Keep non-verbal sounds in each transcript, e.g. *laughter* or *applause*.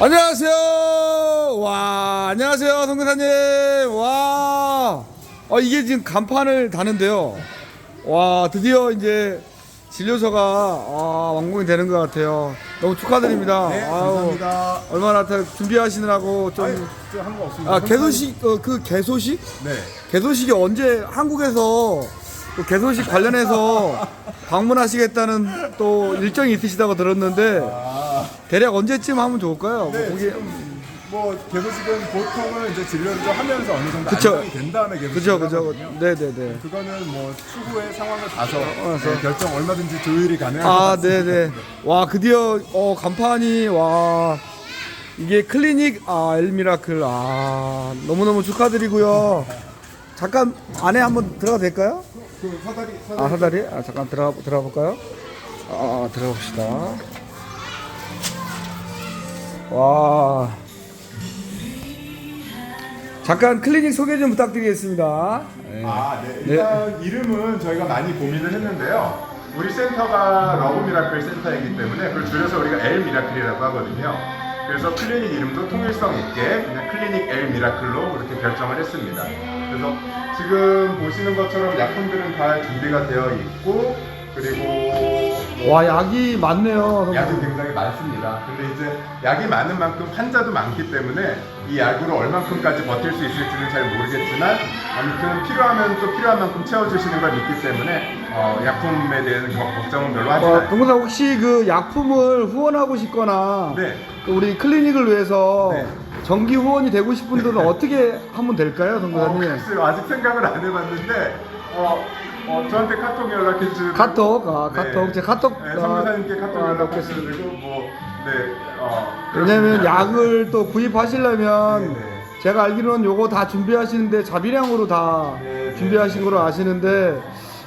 안녕하세요. 와, 안녕하세요, 성교사님. 와, 어, 이게 지금 간판을 다는데요. 와, 드디어 이제 진료소가 아, 완공이 되는 것 같아요. 너무 축하드립니다. 네, 아유, 감사합니다. 얼마나 다 준비하시느라고 좀. 아유, 저 한거 없습니다. 아, 개소식, 어, 그 개소식? 네. 개소식이 언제 한국에서 또 개소식 관련해서 *laughs* 방문하시겠다는 또 일정이 있으시다고 들었는데 아, 대략 언제쯤 하면 좋을까요? 네. 뭐 거기- 지금 뭐 개소식은 보통은 이제 진료를 좀 하면서 어느 정도 그쵸. 안정이 된 다음에 개소식을 그죠, 그죠. 하거든요. 네네네. 그거는 뭐 추후의 상황을 봐서 봐서. 네, 결정 얼마든지 조율이 가능할 것 아, 같습니다. 네네. 와, 드디어, 어, 간판이, 와, 이게 클리닉, 아, 엘미라클, 아, 너무너무 축하드리고요. 잠깐 안에 한번 들어가 도 될까요? 그 사다리 사다리 아, 사다리? 아, 잠깐 들어가, 들어가 볼까요? 아, 들어가 봅시다. 와. 잠깐 클리닉 소개 좀 부탁드리겠습니다. 네. 아, 네. 일단 이름은 저희가 많이 고민을 했는데요. 우리 센터가 러브 미라클 센터이기 때문에 그걸 줄여서 우리가 엘 미라클이라고 하거든요. 그래서 클리닉 이름도 통일성 있게 그냥 클리닉 엘 미라클로 그렇게 결정을 했습니다. 그래서 지금 보시는 것처럼 약품들은 다 준비가 되어 있고 그리고 와, 약이 많네요. 약이 굉장히 많습니다. 근데 이제 약이 많은 만큼 환자도 많기 때문에 이 약으로 얼만큼까지 버틸 수 있을지는 잘 모르겠지만 아무튼 필요하면 또 필요한 만큼 채워주시는 걸 믿기 때문에 어, 약품에 대한 거- 걱정은 별로 하지 어, 않아요. 동근사 혹시 그 약품을 후원하고 싶거나 네. 또 우리 클리닉을 위해서 네. 정기 후원이 되고 싶은 분들은 어떻게 하면 될까요, 어, 동근사님? 글쎄요. 아직 생각을 안 해봤는데 어, 어, 저한테 카톡 연락해 주시고 카톡, 아, 카톡. 제 카톡, 네, 아, 선교사님께 카톡 아, 연락해 받겠습니다. 주시고 뭐 네. 어, 왜냐면. 약을 또 구입하시려면 네, 네. 제가 알기로는 요거 다 준비하시는데 자비량으로 다 네, 네. 준비하신 걸로 아시는데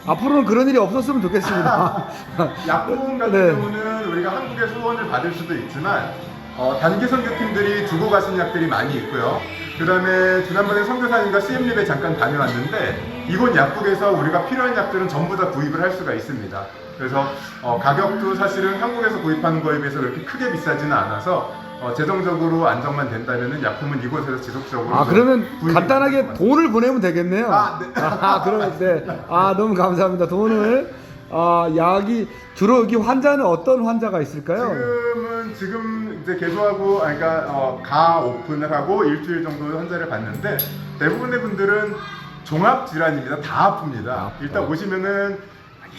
앞으로는 그런 일이 없었으면 좋겠습니다. *laughs* 약품 같은 네. 경우는 우리가 한국에서 후원을 받을 수도 있지만 어, 단기 선교팀들이 주고 가신 약들이 많이 있고요. 그 다음에 지난번에 선교사님과 CM립에 잠깐 다녀왔는데 이곳 약국에서 우리가 필요한 약들은 전부 다 구입을 할 수가 있습니다. 그래서 어, 가격도 사실은 한국에서 구입하는 거에 비해서 그렇게 크게 비싸지는 않아서 어, 재정적으로 안정만 된다면 약품은 이곳에서 지속적으로 아좀 그러면 간단하게. 돈을 보내면 되겠네요. 아, 네. *laughs* 아 그러면 네. 아 너무 감사합니다. 돈을 아 약이 주로 여기 환자는 어떤 환자가 있을까요? 지금은 지금 이제 개소하고 아니, 그러니까 어, 가 오픈을 하고 일주일 정도 환자를 봤는데 대부분의 분들은 종합 질환입니다. 다 아픕니다. 일단 오시면은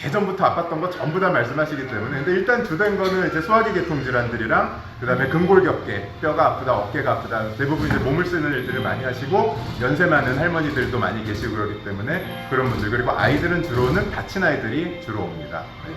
예전부터 아팠던 거 전부 다 말씀하시기 때문에 근데 일단 주된 거는 이제 소화기 계통 질환들이랑 그다음에 근골격계 뼈가 아프다 어깨가 아프다 대부분 이제 몸을 쓰는 일들을 많이 하시고 연세 많은 할머니들도 많이 계시고 그러기 때문에 그런 분들 그리고 아이들은 주로는 다친 아이들이 주로 옵니다. 네.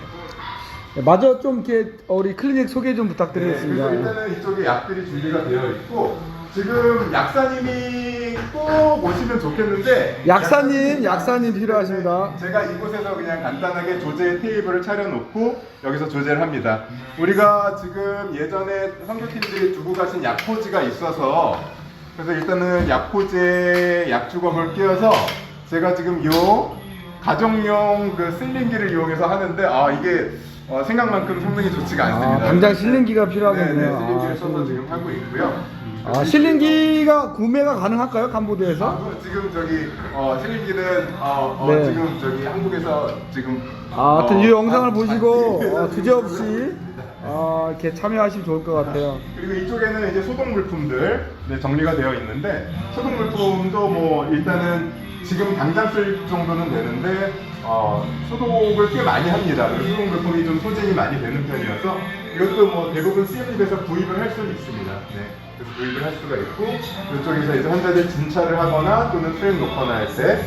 네, 마저 좀 이렇게 우리 클리닉 소개 좀 네, 부탁드리겠습니다. 그래서 일단은 이쪽에 약들이 준비가 되어 있고 지금 약사님이 꼭 오시면 좋겠는데 약사님, 약사님 필요하십니다. 제가 이곳에서 그냥 간단하게 조제 테이블을 차려놓고 여기서 조제를 합니다. 우리가 지금 예전에 선교팀들이 두고 가신 약포지가 있어서 그래서 일단은 약포제 약주검을 끼워서 제가 지금 요 가정용 그 슬링기를 이용해서 하는데 아 이게 어, 생각만큼 성능이 좋지가 않습니다. 아, 당장 실링기가 네, 필요하겠네요. 네, 실링기를 아, 써서 실링기. 지금 하고 있고요. 아 실링기가 구매가 가능할까요, 캄보디아에서? 아, 지금 저기 어, 실링기는 어, 어, 네. 지금 저기 한국에서 지금 아, 하여튼 어, 이 영상을 아, 보시고 아, 어, 주저없이 아, 이렇게 참여하시면 좋을 것 같아요. 그리고 이쪽에는 이제 소독 물품들 네, 정리가 되어 있는데 소독 물품도 뭐 일단은 지금 당장 쓸 정도는 되는데 어, 소독을 꽤 많이 합니다. 소독 물품이 좀 소진이 많이 되는 편이어서 이것도 뭐 대부분 CM립에서 구입을 할 수는 있습니다. 네. 그래서 구입을 할 수가 있고 이쪽에서 이제 환자들 진찰을 하거나 또는 트랩 놓거나 할때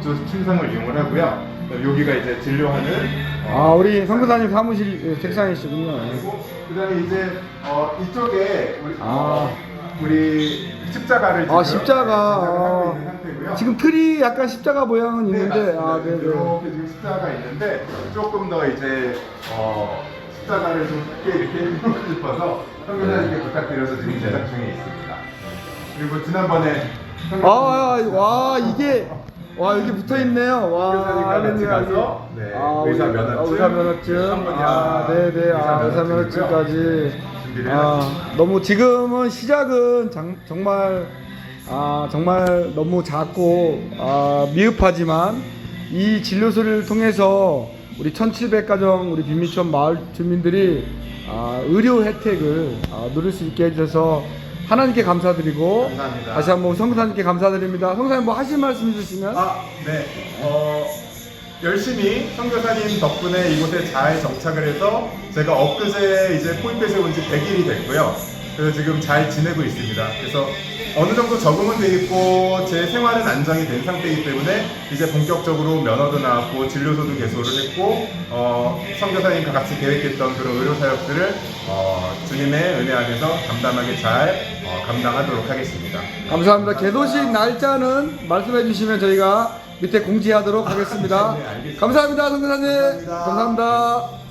이쪽 침상을 이용을 하고요. 여기가 이제 진료하는 아, 우리 선교사님 사무실 책상이시군요. 그리고 그다음에 이제 어, 이쪽에 우리 아. 어, 우리 십자가를 아, 지금 십자가. 하고 아, 있는 상태고요. 지금 틀이 약간 십자가 모양은 네, 있는데. 아, 네, 네. 이렇게 지금 십자가 있는데 조금 더 이제 어, 십자가를 좀 크게 이렇게 해보고 싶어서 선교사님께 부탁드려서 지금 제작 중에 있습니다. 그리고 지난번에 아, 아, 와, 이게, 와, 여기 붙어 있네요. 와, 선교사님과 같이 할렐루야, 가서. 네, 아, 의사 면허증, 아, 의사 면허증. 아, 네, 네. 아, 의사. 면허증까지. 준비를 해놨습니다. 아, 너무 지금은 시작은 장- 정말 아, 정말 너무 작고 아, 미흡하지만 이 진료소를 통해서 우리 1,700가정 우리 빈민촌 마을 주민들이 아, 의료 혜택을 아, 누릴 수 있게 해주셔서 하나님께 감사드리고 감사합니다. 다시 한번 성사님께 감사드립니다. 성사님 뭐 하실 말씀 있으시면 아, 네. 어, 열심히 선교사님 덕분에 이곳에 잘 정착을 해서 제가 엊그제 이제 포인트에서 온지 100일이 됐고요. 그래서 지금 잘 지내고 있습니다. 그래서 어느 정도 적응은 돼 있고 제 생활은 안정이 된 상태이기 때문에 이제 본격적으로 면허도 나왔고 진료소도 개소를 했고 어, 선교사님과 같이 계획했던 그런 의료 사역들을 어, 주님의 은혜 안에서 담담하게 잘 어, 감당하도록 하겠습니다. 감사합니다. 개도식 날짜는 말씀해 주시면 저희가 밑에 공지하도록 하겠습니다. *laughs* 네, 알겠습니다. 감사합니다, 성교사님. 감사합니다. 감사합니다.